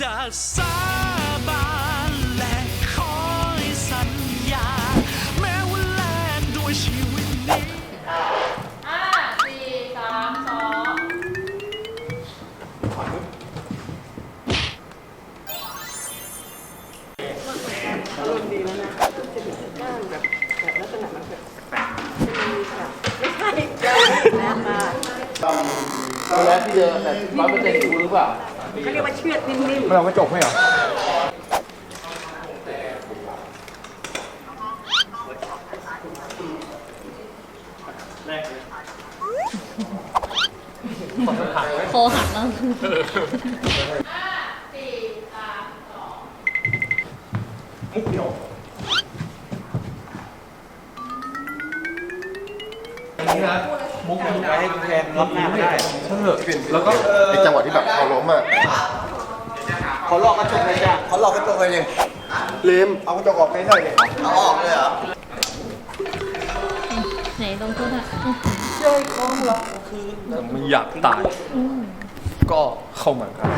จะสาบานและคอยสัญญา แม้ว่าแลกด้วยชีวิตนี้ ห้าสี่สามสองอารมณ์ดีแล้วนะจะมีก้านแบบแบบลักษณะมันแบบจะมีแบบไม่ใช่ก้านนะมาตอ นแรกที่เจอแต่ร้อยเปอร์เซ็นต์รู้หรือเปล่าเขาเรียกว่าเชือดนิ่มไม่เอากระจกให้เหรอโคหักแล้วนี่นะ มุกนี้นะให้แทนรับหน้าไม่ได้เชื่อแล้วก็ไอจังหวะที่แบบเขาล้มอะขอลอกกระจกเลยจ้ะเขาหลอกกระจกไปเลยลืมเอากระจกออกไปหน่อยดิเอาออกเลยเหรอไหนลงทุนอะไม่อยากตายก็เข้ามาครับ